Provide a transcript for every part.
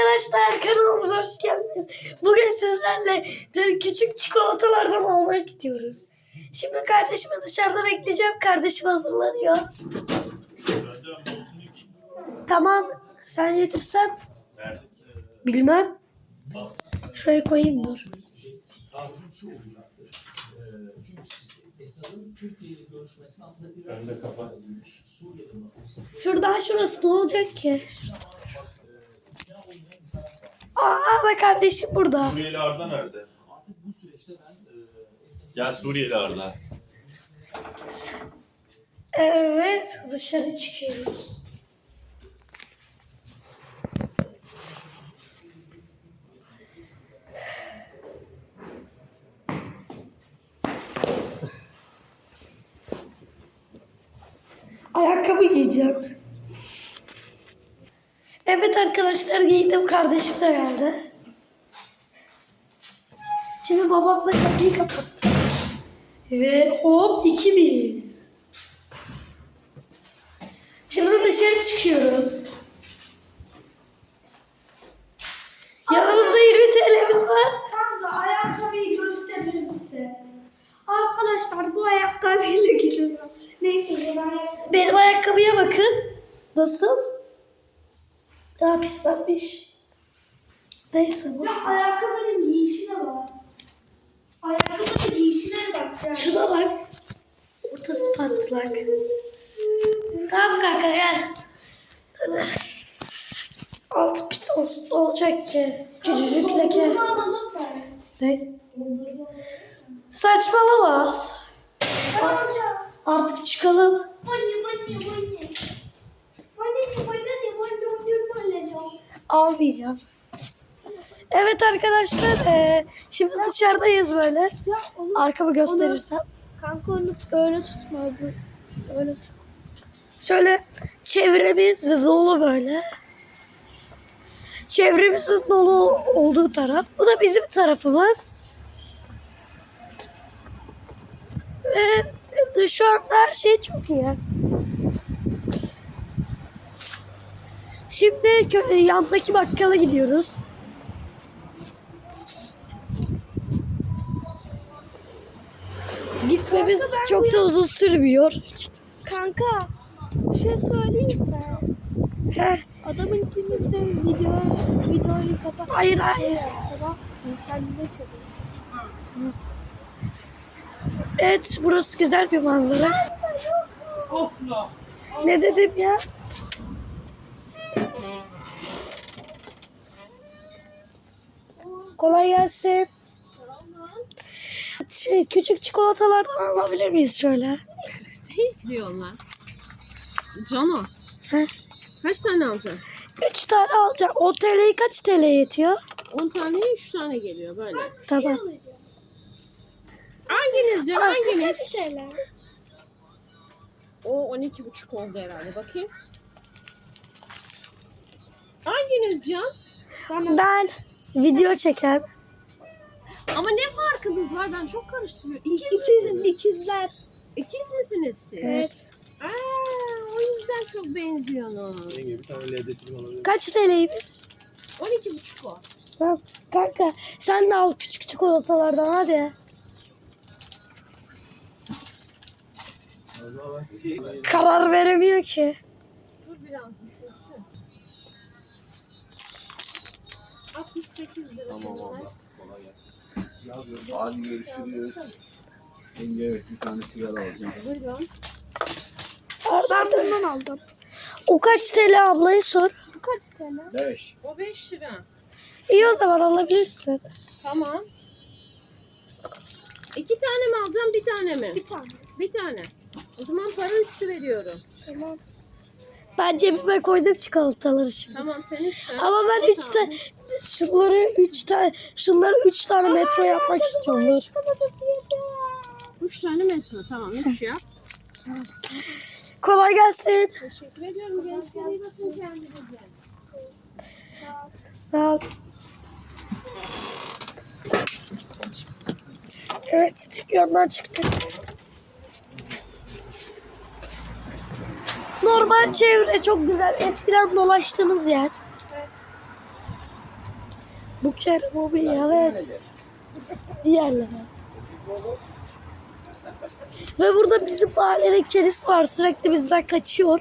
arkadaşlar kanalımıza hoş geldiniz. Bugün sizlerle küçük çikolatalardan almaya gidiyoruz. Şimdi kardeşimi dışarıda bekleyeceğim. Kardeşim hazırlanıyor. Tamam. Sen getirsen. Bilmem. Şuraya koyayım dur. Şuradan şurası ne olacak ki? Aa bak kardeşim burada. Suriyeli Arda nerede? Gel Suriyeli Arda. Evet dışarı çıkıyoruz. Ayakkabı giyeceğim. Evet arkadaşlar giydim kardeşim de geldi. Şimdi babam da kapıyı kapattı. Ve hop 2000. Şimdi dışarı çıkıyoruz. Yanımızda 20 TL'miz var. Kanka ayakkabıyı gösterir misin? Arkadaşlar bu ayakkabıyla gidiyor. Neyse ben ayakkabı. Benim ayakkabıya bakın. Nasıl? Pislenmiş. Neyse boş Ya ayakkabının giyişine bak. Ayakkabının giyişine bak. Şuna bak. Ortası patlak. Tamam kanka gel. Hadi. Altı pis olsun. Olacak ki? Küçücük leke. Ne? Saçmalama. Ben alacağım. Artık çıkalım. Anne anne anne. Anne anne. Almayacağım. Evet arkadaşlar eee, şimdi dışarıdayız böyle. Arkamı gösterirsen. kanka onu öyle tutma. Öyle tut. Şöyle çevremiz dolu böyle. Çevremizin dolu olduğu taraf. Bu da bizim tarafımız. Ve şu anda her şey çok iyi. Şimdi kö- yandaki bakkala gidiyoruz. Gitmemiz çok da uzun sürmüyor. Kanka bir şey söyleyeyim mi? Heh, Adamın ikimiz de video videoyu kapat. Hayır, Şey hayır. yap, tamam. Kendine çalıyor. Evet burası güzel bir manzara. Asla. Ne dedim ya? Kolay gelsin. Şey, küçük çikolatalardan alabilir miyiz şöyle? Ne istiyorsun lan? Cano. Heh. Kaç tane alacaksın? Üç tane alacağım. O TL'yi kaç TL yetiyor? 10 taneye 3 tane geliyor böyle. Tamam. Hanginiz ya? Hanginiz? TL. O 12,5 oldu herhalde. Bakayım. Hanginiz Can? Ben video çeken. Ama ne farkınız var? Ben çok karıştırıyorum. İkiz, İkiz, misiniz? ikizler. İkiz misiniz siz? Evet. Aa, o yüzden çok benziyorsunuz. Yenge bir tane LD'sini alabilir Kaç TL'ymiş? 12,5 o. Tamam. Kanka sen de al küçük çikolatalardan hadi. Karar veremiyor ki. Dur biraz düşürsün. 68 lira. Tamam abla. Kolay gelsin. Hadi görüşürüz. Yenge evet bir tane sigara alacağım. Buyurun. Ben de Bundan aldım. O kaç TL ablayı sor. Bu kaç TL? Beş. O 5 lira. İyi o zaman alabilirsin. Tamam. İki tane mi alacağım bir tane mi? Bir tane. Bir tane. O zaman para üstü veriyorum. Tamam. Ben cebime koydum çikolataları şimdi. Tamam sen üç tane. Ama ben üç tane şunları üç tane şunları üç tane metro yapmak istiyorum. Dur. Üç tane metro tamam üç yap. Kolay gelsin. Teşekkür ediyorum gençler iyi bakın kendinize. Sağ ol. Evet dükkandan çıktık. Normal çevre çok güzel. Eskiden dolaştığımız yer. Bukçer mobilya ve diğerleri. Ve burada bizim mahallede kedisi var. Sürekli bizden kaçıyor.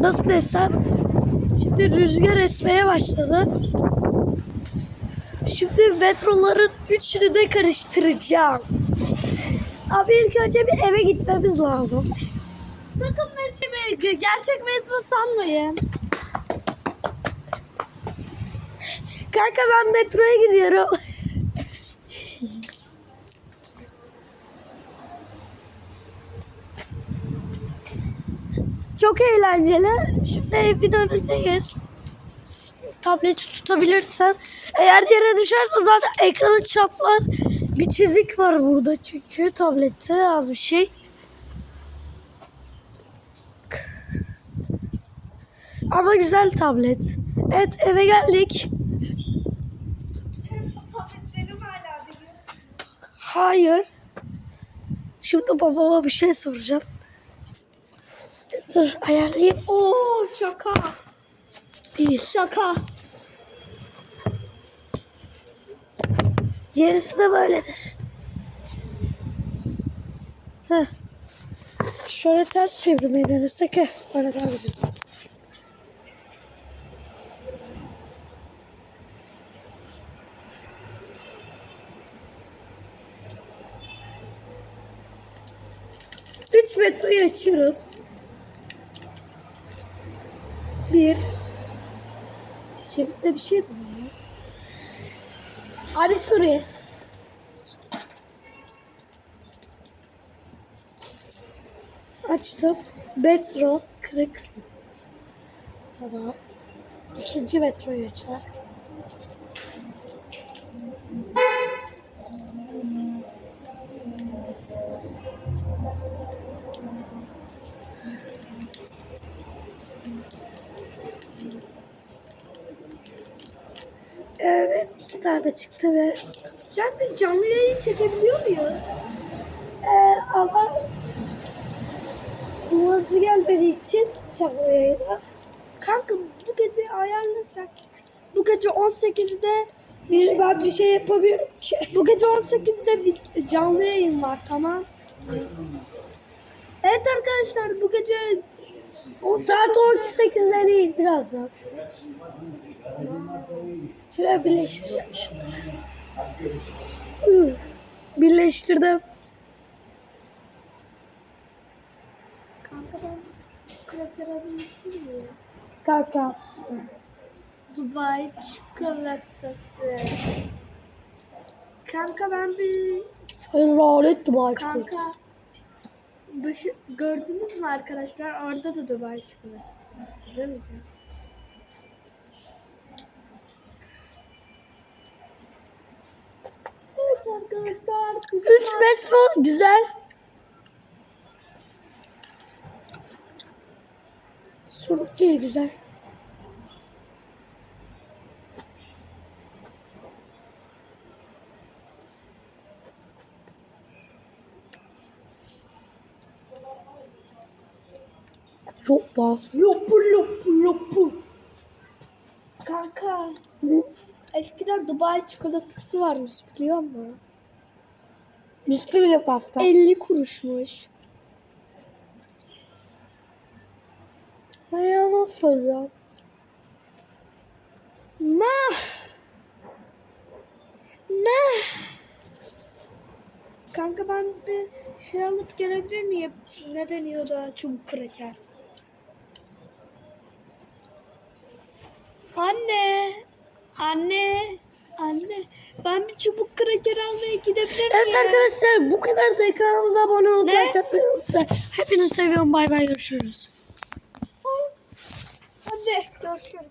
Nasıl desem? Şimdi rüzgar esmeye başladı. Şimdi metroların üçünü de karıştıracağım. Abi ilk önce bir eve gitmemiz lazım. Sakın metro, gerçek metro sanmayın. Kanka ben metroya gidiyorum. Çok eğlenceli. Şimdi evin önündeyiz. Tableti tutabilirsem. Eğer yere düşerse zaten ekranı çatlar. Bir çizik var burada çünkü tablette az bir şey. Ama güzel tablet. Evet eve geldik. Tabletlerim hala biliyorsun. Hayır. Şimdi babama bir şey soracağım. Dur ayarlayayım. Oo şaka. Bir. Şaka. Gerisi de böyledir. Heh. Şöyle ters çevirmeyi denesek. Böyle daha güzel. Üç metroyu açıyoruz. Bir. Cebimde bir şey mi var? Abi Suriye. Açtım. Metro kırık. Tamam. İkinci metroyu açar. Evet iki tane çıktı ve Can biz canlı yayın çekebiliyor muyuz? Ee, ama kullanıcı gelmediği için canlı yayına Kanka bu gece ayarlasak. Bu gece 18'de bir, ben bir şey ki. bu gece 18'de bir canlı yayın var tamam. Evet arkadaşlar bu gece Saat 18'de değil birazdan. Şöyle birleştireceğim şunları. Birleştirdim. Kanka ben krater alayım mı? Kanka. Dubai çikolatası. Kanka ben bir Hayır lanet Dubai çikolatası. kanka başı, gördünüz mü arkadaşlar orada da Dubai çikolatası var. Değil mi Can? Evet arkadaşlar. Üst metro güzel. Soruk değil güzel. Çok pahalı. Lopu lopu lopu. Kanka eskiden Dubai çikolatası varmış biliyor musun? Bisküvi pasta. 50 kuruşmuş. Ne yalan söylüyor. Ne? Ne? Kanka ben bir şey alıp gelebilir miyim? Ne deniyor da çubuk kraker? Anne. Anne. Anne. Ben bir çubuk kraker almaya gidebilir miyim? Evet arkadaşlar bu kadar da kanalımıza abone olup Ne? like atmayı unutmayın. Hepinizi seviyorum. Bay bay görüşürüz. Hadi görüşürüz.